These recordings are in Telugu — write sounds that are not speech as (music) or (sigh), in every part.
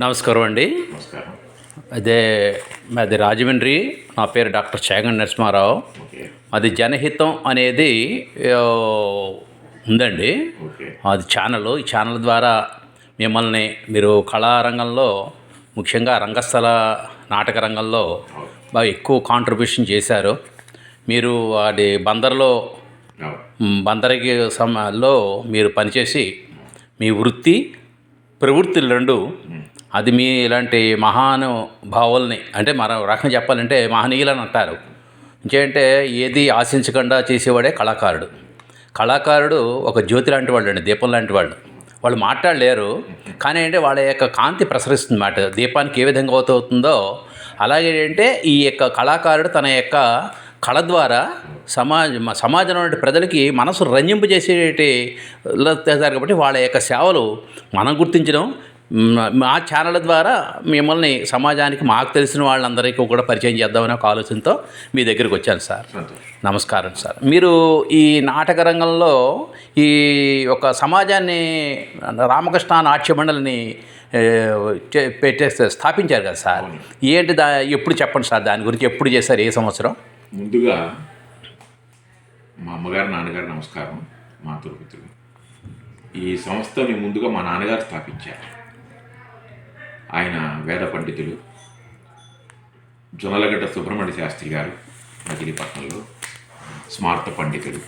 నమస్కారం అండి. అదే మాది రాజమండ్రి. నా పేరు డాక్టర్ చేగన్ నరసింహారావు. అది జనహితం అనేది ఉందండి. అది ఛానల్. ఈ ఛానల్ ద్వారా మిమ్మల్ని మీరు కళారంగంలో ముఖ్యంగా రంగస్థల నాటక రంగంలో బాగా ఎక్కువ కాంట్రిబ్యూషన్ చేశారు. మీరు అది బందర్లో బందరికి సమయంలో మీరు పనిచేసి మీ వృత్తి ప్రవృత్తులు రెండు అది మీ ఇలాంటి మహానుభావుల్ని అంటే మరో రకంగా చెప్పాలంటే మహనీయులని అంటారు. ఇంకేంటే ఏది ఆశించకుండా చేసేవాడే కళాకారుడు. కళాకారుడు ఒక జ్యోతి లాంటి వాళ్ళు అండి దీపం లాంటి వాళ్ళు వాళ్ళు మాట్లాడలేరు కానీ అంటే వాళ్ళ యొక్క కాంతి ప్రసరిస్తుంది మాట దీపానికి ఏ విధంగా అవుతుందో అలాగే అంటే ఈ యొక్క కళాకారుడు తన యొక్క కళ ద్వారా సమాజ సమాజంలో ప్రజలకి మనసు రంజింపు చేసేటి కాబట్టి వాళ్ళ యొక్క సేవలు మనం గుర్తించడం మ్, ఛానల్ ద్వారా మిమ్మల్ని సమాజానికి మాకు తెలిసిన వాళ్ళందరికీ కూడా పరిచయం చేద్దామనే ఒక ఆలోచనతో మీ దగ్గరికి వచ్చాను సార్. నమస్కారం సార్. మీరు ఈ నాటక రంగంలో ఈ ఒక సమాజాన్ని రామకృష్ణ నాట్య మండలిని పెట్టేస్తే స్థాపించారు కదా సార్. ఏంటి దా ఎప్పుడు చెప్పండి సార్ దాని గురించి ఎప్పుడు చేశారు ఏ సంవత్సరం? ముందుగా మా అమ్మగారు నాన్నగారు నమస్కారం మా తొలిపుత్రులు ఈ సంస్థని ముందుగా మా నాన్నగారు స్థాపించారు. ఆయన వేద పండితులు జొన్నలగడ్డ సుబ్రహ్మణ్య శాస్త్రి గారు మచిలీపట్నంలో స్మార్త పండితులు.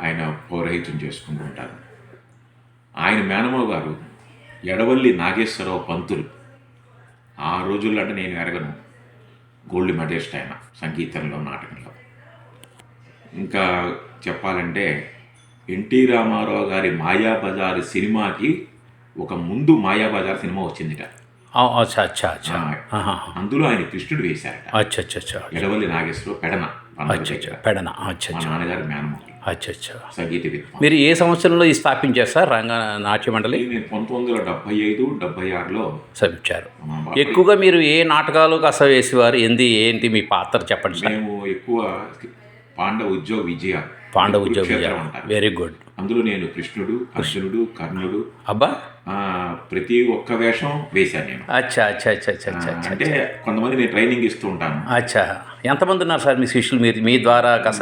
ఆయన పౌరహిత్యం చేసుకుంటూ ఉంటారు. ఆయన మేనమావ గారు ఎడవల్లి నాగేశ్వరరావు పంతులు. ఆ రోజుల్లో అంటే నేను ఎరగను. గోల్డ్ మెడలిస్ట్ ఆయన సంగీతంలో నాటకంలో. ఇంకా చెప్పాలంటే ఎన్టీ రామారావు గారి మాయాబజార్ సినిమాకి ఒక ముందు మాయాబజార్ సినిమా వచ్చిందిట. అందులో ఆయన కృష్ణుడు వేశారట. అచ్చా అచ్చా అచ్చా. ఎడవల్లి నాగేశ్వరరావు పెడన. పెడన. నాన్నగారి సంగీత మీరు ఏ సంవత్సరంలో ఈ స్థాపించారు సార్? రంగ నాట్య మండలి నేను పంతొమ్మిది వందల డెబ్బై ఐదు డెబ్బై ఆరులో స్థాపించారు. ఎక్కువగా మీరు ఏ నాటకాలు కస వేసేవారు? ఏంది ఏంటి? మీ పాత్ర చెప్పండి మేము ఎక్కువ పాండవ ఉద్యోగ విజయ పాండవ ఉద్యోగం వెరీ గుడ్ అందులో నేను కృష్ణుడు అర్జునుడు కర్ణుడు అబ్బా! ప్రతి ఒక్క వేషం వేశాను నేను. అచ్చా అచ్చా అచ్చా అచ్చా అచ్చా అంటే కొంతమంది నేను ట్రైనింగ్ ఇస్తూ ఉంటాను. అచ్చా. ఎంతమంది ఉన్నారు సార్ మీ శిష్యులు? మీరు మీ ద్వారా కస?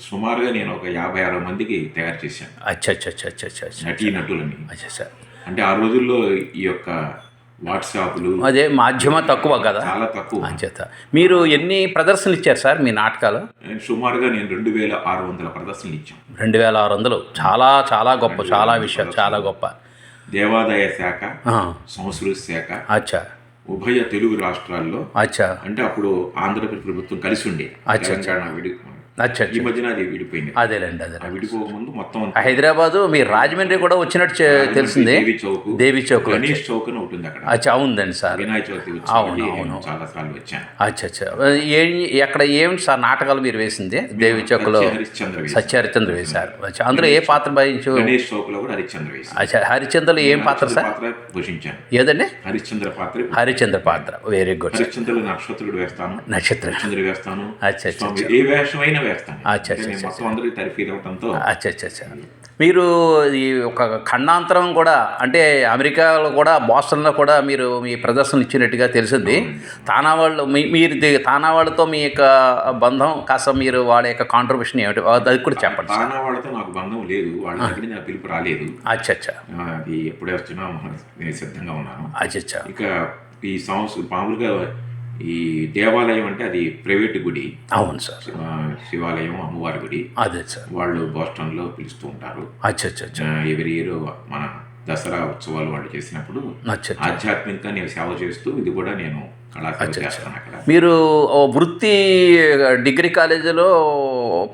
సుమారుగా నేను ఒక యాభై అరవై మందికి తయారు చేశాను. అచ్చా అచ్చా అచ్చా అచ్చా అచ్చా నటీ నటులని అచ్చా సార్. అంటే ఆ రోజుల్లో ఈ యొక్క వాట్సాప్లు. అదే మాధ్యమ తక్కువ కదా. చాలా తక్కువ. అంచేత. మీరు ఎన్ని ప్రదర్శనలు ఇచ్చారు సార్ మీ నాటకాలు? సుమారుగా నేను రెండు వేల ఆరు వందల ప్రదర్శనలు ఇచ్చాను. రెండు వేల ఆరు వందలు. చాలా చాలా గొప్ప చాలా విషయం చాలా గొప్ప. దేవాదాయ శాఖ సంస్కృతి శాఖ అచ్చా. ఉభయ తెలుగు రాష్ట్రాల్లో అచ్చా. అంటే అప్పుడు ఆంధ్రప్రదేశ్ ప్రభుత్వం కలిసి ఉండే అచ్చా, తెలంగాణ విడి అచ్చా ఈ అచ్చా మధ్యన అది విడిపోయింది. అదేలేండి అదే ఆ విడిపోకముందు మొత్తం హైదరాబాదు మీ రాజమండ్రి కూడా వచ్చినట్టు తెలిసింది. దేవి చౌక్ దేవి చౌక్ గణేష్ చౌక్ అని ఉంటుంది అక్కడ. అచ్చా అవుందండి సార్. వినాయక చవితి అవును, అవును. చాలా సార్లు వచ్చాను అచ్చా అచ్చా ఏం ఎక్కడ ఏమిటి సార్ నాటకాలు మీరు వేసింది? దేవి చౌక్లో సత్య హరిశ్చంద్ర వేసి. సత్యహరిచంద్ర వేశారు. అందులో ఏ పాత్ర వహించు గణేష్ చౌక్లో కూడా హరిశ్చంద్ర వేసి అచ్చా హరిచంద్రలో ఏం పాత్ర సార్? పోషించాను. ఏదండి? హరిశ్చంద్ర పాత్ర హరిచంద్ర పాత్ర. వెరీ గుడ్ హరిశ్చంద్రుడు నక్షత్రుడు వేస్తాను. నక్షత్రం. హరిశ్చంద్ర వేస్తాను. అచ్చా ఏ వేషం అయినా వేస్తాను మొత్తం అచ్చా అచ్చా అచ్చా. మీరు ఈ ఒక ఖండాంతరం కూడా అంటే అమెరికాలో కూడా బోస్టన్లో కూడా మీరు మీ ప్రదర్శన ఇచ్చినట్టుగా తెలిసింది. తానా వాళ్ళు మీ మీరు తానా వాళ్ళతో మీ యొక్క బంధం కాస్త మీరు వాళ్ళ యొక్క కాంట్రిబ్యూషన్ ఏమిటి? అది కూడా చెప్పండి తానా వాళ్ళతో నాకు బంధం లేదు. వాళ్ళ దగ్గర నాకు పిలుపు రాలేదు. అచ్చా అచ్చా. ఆ, అది ఎప్పుడే వచ్చినా సిద్ధంగా ఉన్నాను. అచ్చా అచ్చా. ఇక ఈ సంవత్సరం మామూలుగా ఈ దేవాలయం అంటే అది ప్రైవేట్ గుడి. అవును సార్. శివాలయం అమ్మవారి గుడి. అదే సార్. వాళ్ళు బోస్టన్లో పిలుస్తూ ఉంటారు. అచ్చా అచ్చా అచ్చా ఎవరి ఇయర్ మన దసరా ఉత్సవాలు వాళ్ళు చేసినప్పుడు ఆధ్యాత్మికంగా నేను సేవ చేస్తూ ఇది కూడా నేను చేస్తాను అక్కడ. మీరు వృత్తి డిగ్రీ కాలేజీలో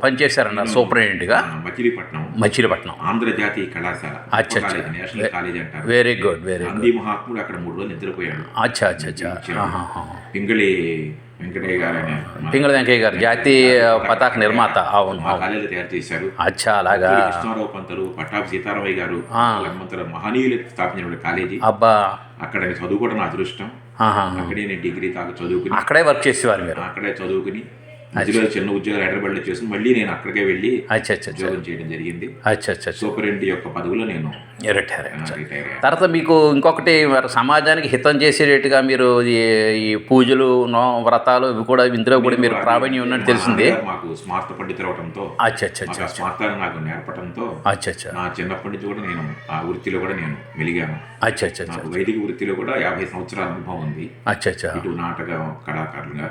పనిచేశారన్నారు సూపరింటెండెంట్గా. మచిలీపట్నం. మచిలీపట్నం. ఆంధ్రజాతీయ కళాశాల. అచ్చా, నేషనల్ కాలేజ్ అంటారు. వెరీ గుడ్ వెరీ గుడ్ మహాత్ముడు అక్కడ మూడు రోజులు నిద్రపోయాడు. అచ్చా అచ్చా. పింగళి వెంకటయ్య గారు పింగళ వెంకయ్య గారు జాతీయ పతాక నిర్మాత. అవును కాలేజీలో తయారు చేశారు. అచ్చా అలాగా. కృష్ణారావు పంతులు పట్టాభి సీతారామయ్య గారు వాళ్ళంతా మహనీయులు స్థాపించిన కాలేజీ. అబ్బా. అక్కడ చదువుకోవడం నా అదృష్టం. అక్కడే నేను డిగ్రీ దాకా చదువుకుని అక్కడే వర్క్ చేసేవారు మీరు. అక్కడే చదువుకుని మధ్యలో చిన్న ఉద్యోగాలు హైదరాబాద్లో చేసి మళ్ళీ నేను అక్కడికే వెళ్ళి ఉద్యోగం చేయడం జరిగింది. సూపరింటి యొక్క పదవిలో నేను రిటైర్ తర్వాత మీకు ఇంకొకటి సమాజానికి హితం చేసేటట్టుగా మీరు ఈ పూజలు నో వ్రతాలు ఇవి కూడా ఇందులో కూడా మీరు ప్రావీణ్యం ఉన్నట్టు తెలిసింది. మాకు స్మార్త పండితులు అవడంతో అచ్చా అచ్చా మాకు అచ్చా ఆ స్మార్తాన్ని నాకు నేర్పడంతో అచ్చా అచ్చా నా చిన్నప్పటి నుంచి కూడా నేను ఆ వృత్తిలో కూడా నేను నాకు వైదిక వృత్తిలో కూడా యాభై సంవత్సరాల అనుభవం ఉంది. ఇటు నాటక కళాకారులుగా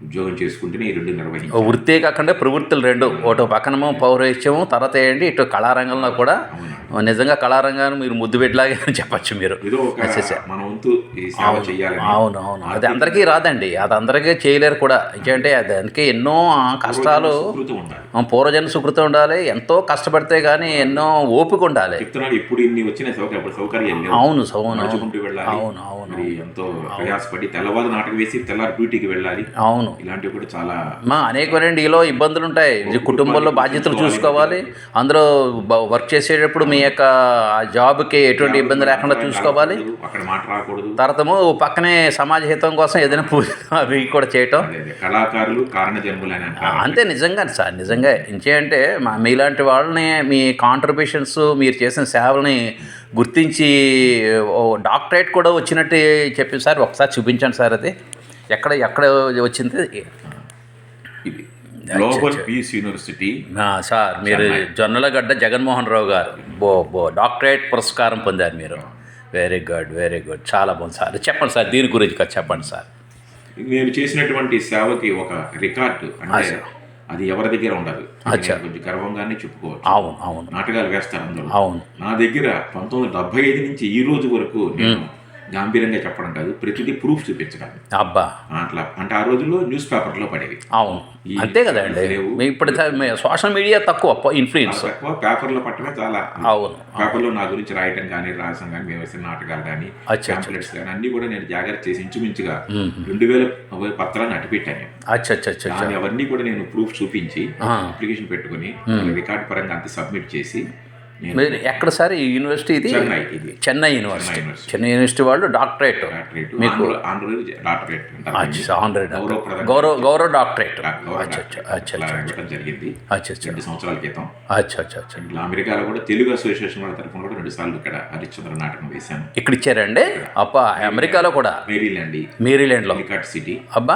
ఉద్యోగం చేసుకుంటూనే ఈ రెండు ఓ నిర్వహించాను వృత్తే కాకుండా ప్రవృత్తులు రెండు. ఒకటి పక్కనమో పౌరహిత్యము తర్వాత ఏంటి? ఇటు కళారంగంలో కూడా నిజంగా కళారంగాన్ని మీరు ముద్దు పెట్టలాగే (laughs) చెప్పచ్చు మీరు. మన వంతు అవును. అవును అది అందరికీ రాదండి. అది అందరికీ చేయలేరు కూడా. ఎందుకంటే దానికి ఎన్నో కష్టాలు పూర్వజన్మ సుకృతం ఉండాలి. ఎంతో కష్టపడితే కానీ ఎన్నో ఓపిక ఉండాలి. ఇప్పుడు ఇన్ని వచ్చిన సౌకర్యాలు అవును అవును. అవును అవును ఎంతో ప్రయాసపడి తెల్లవారు నాటకం వేసి తెల్లారి డ్యూటీకి వెళ్ళాలి. అవును. ఇలాంటివి కూడా చాలా మా అనేకమందిలో ఇబ్బందులు ఉంటాయి కుటుంబంలో బాధ్యతలు చూసుకోవాలి. అందులో వర్క్ చేసేటప్పుడు మీ యొక్క జాబ్కి ఎటువంటి ఇబ్బంది లేకుండా చూసుకోవాలి. అక్కడ మాట రాకూడదు. తర్వాతము పక్కనే సమాజ హితం కోసం ఏదైనా పూజ అవి కూడా చేయటం. కళాకారులు కారణ అంతే నిజంగా సార్ నిజంగా. ఇంకేంటే మా మీలాంటి వాళ్ళని మీ కాంట్రిబ్యూషన్స్ మీరు చేసిన సేవల్ని గుర్తించి డాక్టరేట్ కూడా వచ్చినట్టు చెప్పి సార్ ఒకసారి చూపించండి సార్ అది. ఎక్కడ ఎక్కడ వచ్చింది? ఇది గ్లోబల్ పీస్ యూనివర్సిటీ. సార్ మీరు జొన్నలగడ్డ జగన్మోహన్ రావు గారు. బో బో డాక్టరేట్ పురస్కారం పొందారు మీరు. వెరీ గుడ్ వెరీ గుడ్ చాలా బాగుంది సార్. చెప్పండి సార్ దీని గురించి చెప్పండి సార్. నేను చేసినటువంటి సేవకి ఒక రికార్డు అంటే అది ఎవరి దగ్గర ఉండదు కొంచెం గర్వంగానే చెప్పుకోవచ్చు. అవును అవును. నాటకాలు వేస్తారు అందరూ అవును. నా దగ్గర పంతొమ్మిది వందల డెబ్బై ఐదు నుంచి ఈ రోజు వరకు నేను గాంభీర్యంగా చెప్పడం కాదు ప్రతిదీ ప్రూఫ్ చూపించడం అబ్బా. అట్లా. అంటే ఆ రోజుల్లో న్యూస్ పేపర్లో పడేవి. అవును. అంతే కదండి ఇప్పుడు సోషల్ మీడియా తక్కువ ఇన్ఫ్లుయెన్స్ తక్కువ. పేపర్లో పట్టమే చాలా. అవును. పేపర్లో నా గురించి రాయటం కానీ రాయసం కానీ మేము వేసిన నాటకాలు కానీ అచ్చా, పాంప్లెట్స్ కానీ అన్ని కూడా నేను జాగ్రత్త చేసి ఇంచుమించుగా రెండు వేల పత్రాలను అట్టిపెట్టాను నేను. అవన్నీ కూడా నేను ప్రూఫ్ చూపించి. అప్లికేషన్ పెట్టుకుని రికార్డ్ పరంగా అంతా సబ్మిట్ చేసి మీరు ఎక్కడ సార్ ఈ యూనివర్సిటీ ఇది? చెన్నై యూనివర్సిటీ. చెన్నై యూనివర్సిటీ. వాళ్ళు doctorate. Doctorate. Andhra- Andhra Pradesh doctorate. అంటారు దీన్ని. హండ్రెడ్ గౌరవప్రదం గౌరవ గౌరవ డాక్టరేట్. జరిగింది. సంవత్సరాల క్రితం. అచ్చా అచ్చా అచ్చా. అమెరికాలో కూడా తెలుగు అసోసియేషన్ వాళ్ళ తరఫున కూడా రెండు సార్లు ఇక్కడ హరిశ్చంద్ర నాటకం వేశాను. ఇక్కడ ఇచ్చారండి? అప్ప అమెరికాలో కూడా? మేరీల్యాండ్ మేరీల్యాండ్లో సిటీ. అబ్బా.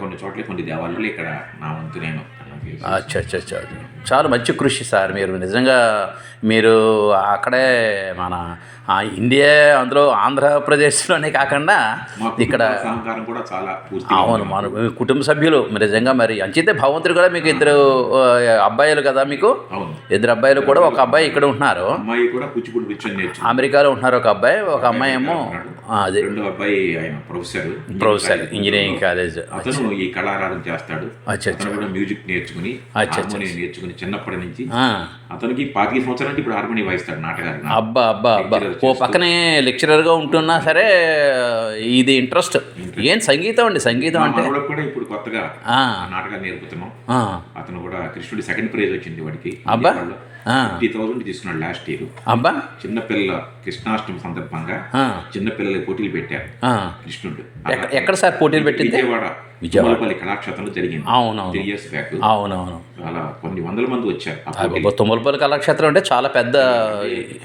కొన్ని చోట్ల కొన్ని దేవాలయాలు ఇక్కడ నా వంతు నేను. అచ్చా అచ్చా అచ్చా. చాలా మంచి కృషి సార్ మీరు. నిజంగా మీరు అక్కడే మన ఇండియా అందులో ఆంధ్రప్రదేశ్లోనే కాకుండా ఇక్కడ అవును మన కుటుంబ సభ్యులు. నిజంగా మరి అంచితే భగవంతుడు కూడా మీకు ఇద్దరు అబ్బాయిలు కదా మీకు? ఇద్దరు అబ్బాయిలు కూడా ఒక అబ్బాయి ఇక్కడ ఉంటున్నారు. అమెరికాలో ఉంటున్నారు ఒక అబ్బాయి ఒక అమ్మాయి ఏమో అది. రెండో అబ్బాయి ఆయన ప్రొఫెసర్ ప్రొఫెసర్ ఇంజనీరింగ్ కాలేజ్ అతను ఈ కళారాధన చేస్తాడు. అతను కూడా మ్యూజిక్ నేర్చుకుని హార్మోనియం నేర్చుకుని చిన్నప్పటి నుంచి అతనికి పాతిక సంవత్సరాల నుంచి ఇప్పుడు హార్మోనియం వాయిస్తాడు నాటకాలు అబ్బా అబ్బా అబ్బా. ఓ పక్కనే లెక్చరర్గా ఉంటున్నా సరే ఇది ఇంట్రెస్ట్. ఏం సంగీతం అండి? సంగీతం అంటే? కూడా ఇప్పుడు కొత్తగా నాటకాలు నేర్పుతున్నాం. అతను కూడా కృష్ణుడి సెకండ్ ప్రైజ్ వచ్చింది వాడికి. అబ్బా. ఫిఫ్టీ థౌసండ్ తీసుకున్నాడు లాస్ట్ ఇయర్ అబ్బా. చిన్నపిల్లల కృష్ణాష్టమి సందర్భంగా ఆ, చిన్నపిల్లల పోటీలు పెట్టారు. కృష్ణుడు. ఎక్క- ఎక్కడ సార్ పోటీలు పెట్టింది? విజయవాడ విజయవాడ. తుమ్మలపల్లి కళాక్షేత్రంలో జరిగింది. త్రీ అవునవును ఇయర్స్ బ్యాక్ అవునవును. చాలా కొన్ని వందల మంది వచ్చారు తుమ్మలపల్లి కళాక్షేత్రం అంటే చాలా పెద్ద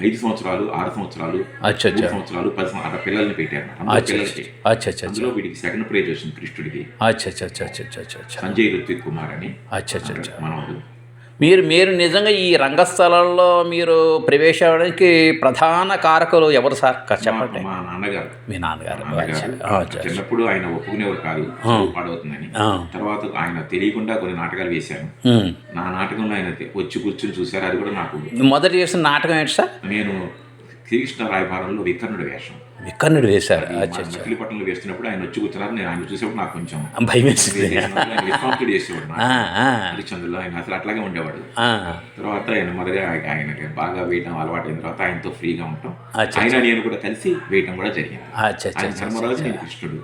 ఐదు సంవత్సరాలు ఆరు సంవత్సరాలు అచ్చా సంవత్సరాలు పది అట్లా పిల్లల్ని పెట్టారు. అచ్చా అచ్చా అందులో వీడికి సెకండ్ ప్రైజ్ వచ్చింది కృష్ణుడికి. అచ్చా అచ్చా అచ్చా అచ్చా అచ్చా అచ్చా అచ్చా సంజయ్ రుత్విక్ కుమార్ అని. అచ్చా అచ్చా అచ్చా మనవడు. మీరు మీరు నిజంగా ఈ రంగస్థలంలో మీరు ప్రవేశానికి ప్రధాన కారకులు ఎవరు సార్? చెప్పండి. మా నాన్నగారు. మీ నాన్నగారు. చిన్నప్పుడు ఆయన ఒప్పుకునేవారు కాదు పాడవుతుందని. తర్వాత ఆయన తెలియకుండా కొన్ని నాటకాలు వేశాను. నా నాటకంలో ఆయన వచ్చి కూర్చుని చూశారు. అది కూడా నాకు మొదటి చేసిన నాటకం ఏంటి సార్? నేను శ్రీకృష్ణ రాయభారంలో వికర్ణుడు వేషం. వికర్ణుడు వేశారు. మచిలీపట్నంలో వేస్తున్నప్పుడు ఆయన వచ్చి కూర్చున్నారు. నేను ఆయన చూసేప్పుడు నాకు కొంచెం భయం వేసింది. ఆయన (laughs) హరిశ్చంద్రులో ఆయన అసలు అట్లాగే ఉండేవాడు. ఆ. తర్వాత ఆయన మొదలుగా ఆయనకి బాగా వేయటం అలవాటు అయిన తర్వాత ఆయనతో ఫ్రీగా ఉంటాం. ఆయన నేను కూడా కలిసి వేయటం కూడా జరిగింది. ఆయన కృష్ణుడు.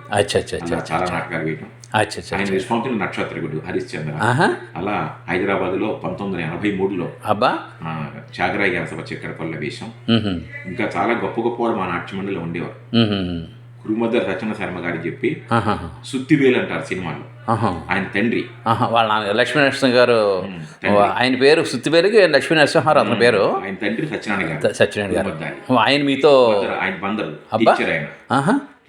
చాలా నాటకాలు వేయటం. ఆయన విశ్వాంతుడు నక్షత్రకుడు హరిశ్చంద్ర అలా హైదరాబాద్లో పంతొమ్మిది వందల ఎనభై మూడులో అబ్బా చాగరాయి సభ చక్కెరపల్లి వేషం ఉహుం, ఇంకా చాలా గొప్ప గొప్ప వాళ్ళు మా నాట్య మండలిలో ఉండేవారు ఉహుం. కురుమద్దర్ రచన శర్మ గారికి చెప్పి. సుత్తివేలు అంటారు సినిమాలో. ఆయన తండ్రి. వాళ్ళ నాన్న లక్ష్మీ నరసింహ గారు. ఆయన పేరు సుత్తివేలికి లక్ష్మీ నరసింహారావు అతని పేరు ఆయన తండ్రి సత్యనారాయణ గారు సత్యనారాయణ గారు. ఆయన మీతో ఆయన బందరు. టీచర్ ఆయన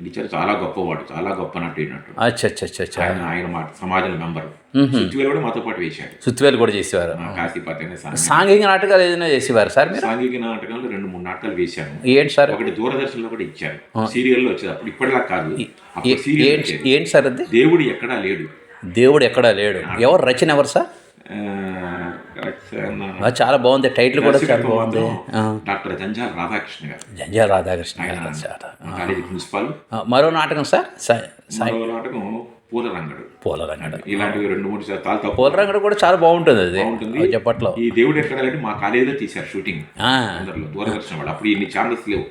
టీచర్ చాలా గొప్పవాడు చాలా గొప్ప నటు అచ్చా అచ్చా ఆయన మా సమాజం మెంబర్ సుత్తివేలు కూడా మాతో పాటు వేశాడు. సుత్తివేలు కూడా చేసేవారు. కాశీపతి సాంఘిక నాటకాలు ఏదైనా చేసేవారు సార్ సాంఘిక నాటకాలు రెండు మూడు నాటకాలు వేశాను. ఏంటి సార్? ఒకటి దూరదర్శన్లో కూడా ఇచ్చారు. సీరియల్లో వచ్చేది. అప్పుడు ఇప్పటిలా కాదు. ఏంటి సార్ అది? దేవుడు ఎక్కడా లేడు. దేవుడు ఎక్కడా లేడు. ఎవరు? రచన ఎవరు సార్? చాలా బాగుంది. టైటిల్ కూడా చాలా బాగుంది. డాక్టర్ జంజాల రాధాకృష్ణ గారు. జంజా రాధాకృష్ణ గారు. Sir principal. మరో నాటకం సార్? మరో నాటకం పూలరంగడు. పోలరంగడు. ఇలాంటివి రెండు మూడు తప్పు. పోలరంగడు కూడా చాలా బాగుంటుంది అది. బాగుంటుంది. చెప్పట్లో. ఈ దేవుడు ఎక్కడ మా కాలేజీలో తీశారు షూటింగ్. అందరిలో. దూరదర్శన్ వాళ్ళు అప్పుడు ఇన్ని ఛానల్స్ లేవు.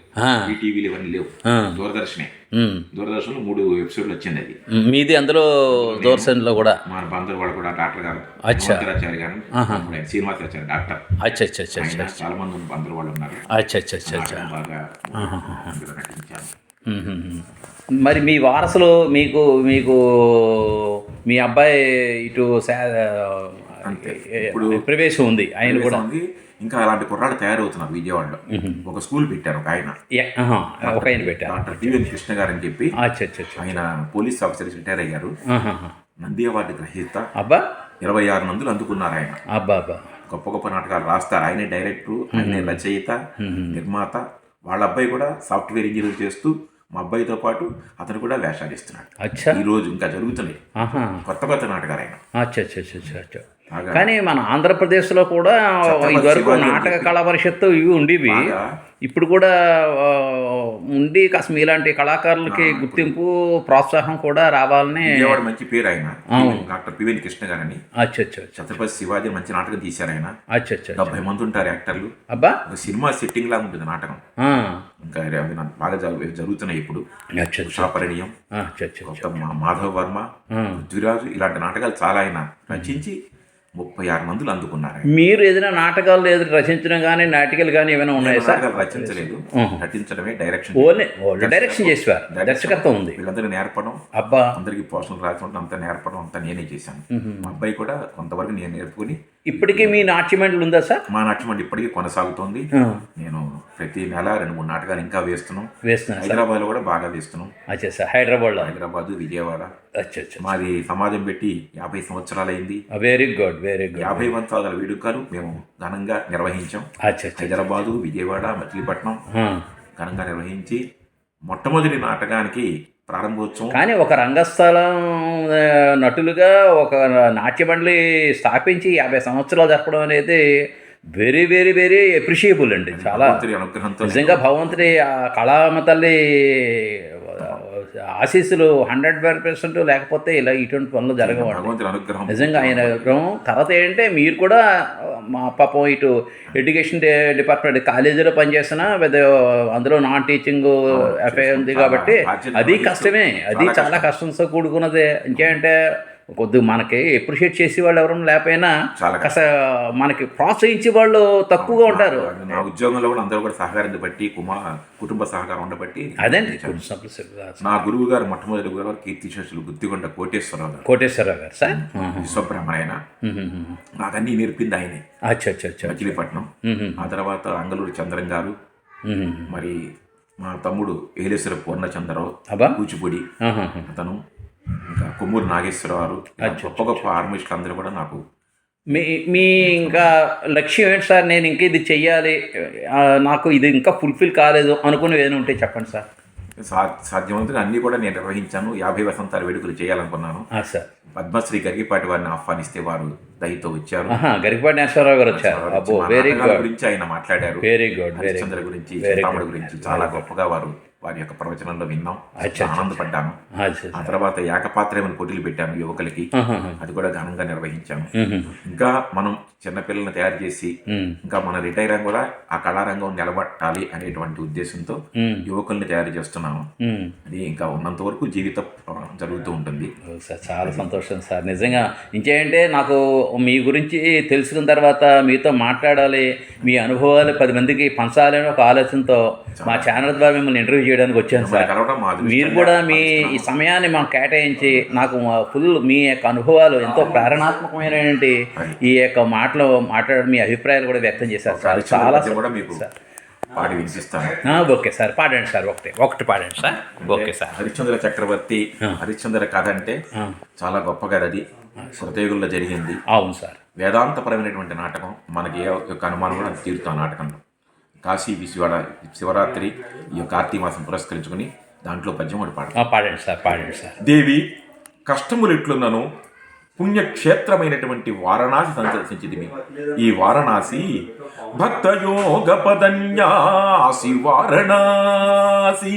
ఈ టీవీలు ఇవన్నీ లేవు. దూరదర్శనే. దూరదర్శన్లో మూడు ఎపిసోడ్లు వచ్చింది అది మీది అందులో దూరదర్శన్లో కూడా? మన బందరు వాళ్ళు కూడా డాక్టర్ గారు అచ్చా. మంత్రాచార్య గారు శ్రీనివాసాచార్య డాక్టర్. అచ్చా అచ్చా అచ్చా చాలా మంది బందరు వాళ్ళు ఉన్నారు. అచ్చా బాగా. మరి మీ వారసులు మీకు మీకు మీ అబ్బాయి ఇటు ప్రవేశం ఉంది ఆయన కూడా. ఉంది. ఇంకా అలాంటి కుర్రాడు తయారవుతున్నారు విజయవాడలో ఒక స్కూల్ పెట్టారు ఒక ఆయన. ఒక ఆయన పెట్టారు. డాక్టర్ టివిఎన్ కృష్ణ గారు అని చెప్పి ఆయన పోలీస్ ఆఫీసర్ రిటైర్ అయ్యారు. నంది అవార్డు గ్రహీత. అబ్బా. ఇరవై ఆరు మందులు అందుకున్నారు ఆయన. అబ్బా అబ్బా. గొప్ప గొప్ప నాటకాలు రాస్తారు. ఆయనే డైరెక్టర్ ఆయనే రచయిత నిర్మాత. వాళ్ళ అబ్బాయి కూడా సాఫ్ట్వేర్ ఇంజనీర్ చేస్తూ మా అబ్బాయితో పాటు అతను కూడా వేషాలు ఇస్తున్నాడు. ఈ రోజు ఇంకా జరుగుతున్నాయి. కొత్త కొత్త నాటకాలు ఆయన. కానీ మన ఆంధ్రప్రదేశ్లో కూడా ఇదివరకు అని నాటక. కళా పరిషత్తు ఇవి ఉండేవి. ఇప్పుడు కూడా ఉండి కాస్త మీలాంటి కళాకారులకి గుర్తింపు ప్రోత్సాహం కూడా రావాలని మంచి పేరు ఆయన. డాక్టర్ పివిఎన్ కృష్ణ గారని. అచ్చా అచ్చా ఛత్రపతి శివాజీ మంచి నాటకం తీశారు ఆయన. అచ్చా అచ్చా డెబ్బై మంది ఉంటారు యాక్టర్లు. అబ్బా. సినిమా సెట్టింగ్ లాగా ఉంటుంది నాటకం. ఇంకా బాగా జరుగు- జరుగుతున్నాయి ఇప్పుడు. మా- మాధవ్ వర్మ. పృథ్వీరాజు ఇలాంటి నాటకాలు చాలా ఆయన రచించి ముప్పై ఆరు మందులు అందుకున్నారు. మీరు ఏదైనా నాటకాలు ఏదైనా రచించడం కానీ నాటికలు కానీ ఏమైనా ఉన్నాయా సార్? రచించలేదు. నటించడమే డైరెక్షన్ ఓన్లీ డైరెక్షన్ చేసేవారు. దర్శకత్వం. ఉంది. వీళ్ళందరూ నేర్పడం. అబ్బా. అందరికి పోషణలు రాకుండా అంతా నేర్పడం అంతా నేనే చేశాను. మా అబ్బాయి కూడా కొంతవరకు నేను నేర్పుకుని ఇప్పటికీ మీ నాట్యమండలి ఉందా సార్? మా నాట్యం అంటే ఇప్పటికీ కొనసాగుతోంది. నేను ప్రతి నెల రెండు మూడు నాటకాలు ఇంకా వేస్తున్నాం. వేస్తున్నా హైదరాబాద్లో కూడా బాగా వేస్తున్నాం. అచ్చా సార్ హైదరాబాద్లో? హైదరాబాద్ విజయవాడ. అచ్చా మాది సమాజం పెట్టి యాభై సంవత్సరాలైంది. Very good very good. యాభై వంతాల వేడుకలు మేము ఘనంగా నిర్వహించాం. హైదరాబాదు విజయవాడ మచిలీపట్నం. ఘనంగా నిర్వహించి మొట్టమొదటి నాటకానికి ప్రారంభోత్సవం. కానీ ఒక రంగస్థలం నటులుగా ఒక నాట్య మండలి స్థాపించి యాభై సంవత్సరాలు జరపడం అనేది వెరీ వెరీ వెరీ అప్రిషియబుల్ అండి. చాలా అనుగ్రహంతో నిజంగా భగవంతుడి ఆ కళామ తల్లి ఆశీస్సులు హండ్రెడ్ పర్సెంట్ లేకపోతే ఇలా ఇటువంటి పనులు జరగవండి. అనుగ్రహం. నిజంగా ఆయన విగ్రహం తర్వాత ఏంటంటే మీరు కూడా మా పాపం ఇటు ఎడ్యుకేషన్ డిపార్ట్మెంట్ కాలేజీలో పనిచేస్తున్నా పెద్ద అందులో నాన్ టీచింగ్ ఎఫ్ఐ ఉంది కాబట్టి అది కష్టమే. అది చాలా చాలా కష్టంతో కూడుకున్నదే. ఇంకేంటే కొద్ది మనకి అప్రిషియేట్ చేసే వాళ్ళు ఎవరైనా లేకపోయినా చాలా కాస్త మనకి ప్రోత్సహించే వాళ్ళు తక్కువగా ఉంటారు. నా ఉద్యోగంలో కూడా అందరూ కూడా సహకారం బట్టి కుమార్ కుటుంబ సహకారం ఉండబట్టి అదండి నా గురువు గారు మొట్టమొదటి గురువు గారు కీర్తి శేషులు గుత్తికొండ కోటేశ్వరరావు గారు. కోటేశ్వరరావు గారు సార్? విశ్వబ్రహ్మణ్యన? నాకు అన్ని నేర్పింది ఆయనే. అచ్చా అచ్చా అచ్చా మచిలీపట్నం. ఆ తర్వాత అంగళూరు చంద్రన్ గారు. మరి మా తమ్ముడు ఏలేశ్వర పూర్ణచంద్రరావు కూచిపూడి. అతను. ఇంకా కొమ్మూరు నాగేశ్వరరావు గొప్ప గొప్ప ఆర్మిస్టులు అందరూ కూడా నాకు మీ మీ ఇంకా లక్ష్యం ఏంటి సార్? నేను ఇంకా ఇది చెయ్యాలి. నాకు ఇది ఇంకా ఫుల్ఫిల్ కాలేదు. అనుకుని ఏదైనా ఉంటే చెప్పండి సార్. సా సాధ్యమైనంత అన్ని కూడా నేను నిర్వహించాను. యాభై వసంతాల వేడుకలు చేయాలనుకున్నాను. ఆ, సార్. పద్మశ్రీ గరిగిపాటి వారిని ఆహ్వానిస్తే వారు దయతో వచ్చారు. గరికపాటి నేశ్వరరావు గారు వచ్చారు. వెరీ గురించి ఆయన మాట్లాడారు. వెరీ గుడ్ గురించి. గురించి చాలా గొప్పగా వారు వారి యొక్క ప్రవచనంలో విన్నాం. ఆనందపడ్డాను. ఆ తర్వాత ఏకపాత్రమైన పోటీలు పెట్టాను యువకులకి. అది కూడా ఘనంగా నిర్వహించాము ఇంకా మనం చిన్నపిల్లల్ని తయారు చేసి ఇంకా మన రిటైర్ కూడా ఆ కళారంగం నిలబట్టాలి అనేటువంటి ఉద్దేశంతో యువకుల్ని తయారు చేస్తున్నాము అది ఇంకా ఉన్నంత వరకు జీవిత జరుగుతూ ఉంటుంది. సార్ చాలా సంతోషం సార్. నిజంగా ఇంకేంటే నాకు మీ గురించి తెలుసుకున్న తర్వాత మీతో మాట్లాడాలి మీ అనుభవాలు పది మందికి పంచాలని ఒక ఆలోచనతో మా ఛానల్ ద్వారా మిమ్మల్ని ఇంటర్వ్యూ చేయడానికి వచ్చాను సార్. మీరు కూడా మీ ఈ సమయాన్ని మాకు కేటాయించి నాకు ఫుల్ మీ యొక్క అనుభవాలు ఎంతో ప్రేరణాత్మకమైనటువంటి ఈ యొక్క మాటలు మాట్లాడడం మీ అభిప్రాయాలు కూడా వ్యక్తం చేశారు సార్. చాలా పాడి వినిపిస్తాను. Okay sir. పాడండి సార్ ఒకటి. ఒకటి పాడండి సార్. Okay sir. హరిశ్చంద్ర చక్రవర్తి హరిశ్చంద్ర కథ అంటే చాలా గొప్ప కథ అది కృతయుగంలో జరిగింది. అవును సార్. వేదాంతపరమైనటువంటి నాటకం. మనకి ఏ యొక్క అనుమానం కూడా తీరుతాం నాటకంలో. కాశీ విశ్వడ శివరాత్రి ఈ యొక్క కార్తీక మాసం పురస్కరించుకుని దాంట్లో పద్యం ఒకటి పాడతాం ఆ, పాడండి సార్ పాడండి సార్. దేవి కష్టములెట్లున్నను పుణ్యక్షేత్రమైనటువంటి వారణాసి సందర్శించింది ఈ వారణాసి భక్తయోగ పదన్యాసి వారణాసి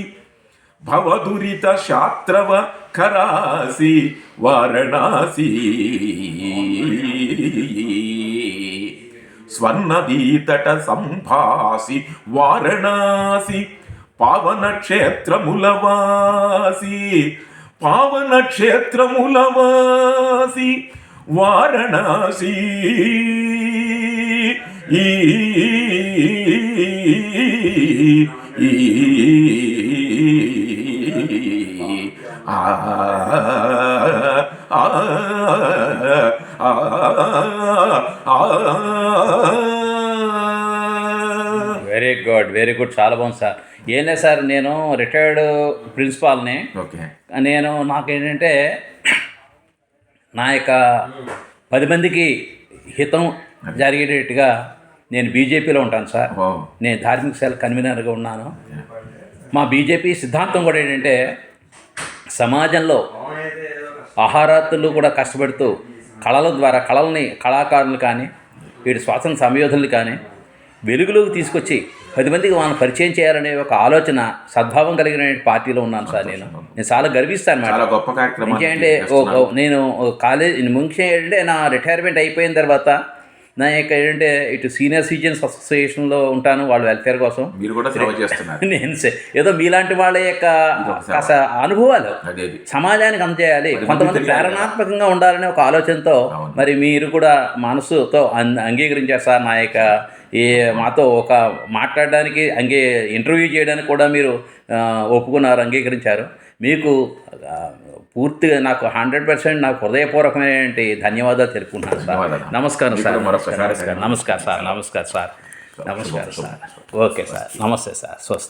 భవదురిత శాత్రవ ఖరాసి వారణాసి. స్వర్ణదీతట సంభాసి వారణాసి పావన క్షేత్రములవాసి పావన క్షేత్రములవాసి వారణాసి ఈ ఆ ఆ వెరీ గుడ్ వెరీ గుడ్ చాలా బాగుంది సార్. ఏం లేదు సార్ నేను రిటైర్డ్ ప్రిన్సిపాల్ని ఓకే. నేను నాకేంటంటే నా యొక్క పది మందికి హితం జరిగేటట్టుగా నేను బీజేపీలో ఉంటాను సార్. నేను ధార్మిక సెల్ కన్వీనర్గా ఉన్నాను. మా బీజేపీ సిద్ధాంతం కూడా ఏంటంటే సమాజంలో ఆహారాత్తులు కూడా కష్టపడుతూ కళల ద్వారా కళల్ని కళాకారులు కానీ వీటి స్వాతంత్ర సంయోధులు కానీ వెలుగులోకి తీసుకొచ్చి పది మందికి వాళ్ళని పరిచయం చేయాలనే ఒక ఆలోచన సద్భావం కలిగిన పార్టీలో ఉన్నాను సార్ నేను. నేను చాలా గర్విస్తాను చాలా గొప్ప కార్యక్రమం ఓ- నేను కాలేజ్ ముఖ్యం ఏంటంటే నా రిటైర్మెంట్ అయిపోయిన తర్వాత నా యొక్క ఏంటంటే ఇటు సీనియర్ సిటిజన్స్ అసోసియేషన్లో ఉంటాను వాళ్ళ వెల్ఫేర్ కోసం మీరు కూడా సేవ చేస్తున్నారు (laughs) నేను ఏదో మీలాంటి వాళ్ళ యొక్క. కాస్త అనుభవాలు. సమాజానికి అందజేయాలి కొంతమంది. ప్రేరణాత్మకంగా ఉండాలనే ఒక ఆలోచనతో. మరి మీరు కూడా మనసుతో అంగీకరించారు సార్ నా యొక్క ఈ మాతో ఒక మాట్లాడడానికి అంగీ ఇంటర్వ్యూ చేయడానికి కూడా మీరు ఒప్పుకున్నారు అంగీకరించారు మీకు పూర్తిగా నాకు హండ్రెడ్ పర్సెంట్ నాకు హృదయపూర్వకమైనటువంటి ధన్యవాదాలు తెలుపుకుంటున్నాను సార్. నమస్కారం సార్. నమస్కారం నమస్కారం సార్. నమస్కారం సార్. నమస్కారం సార్. Okay sir. నమస్తే సార్. స్వస్తి.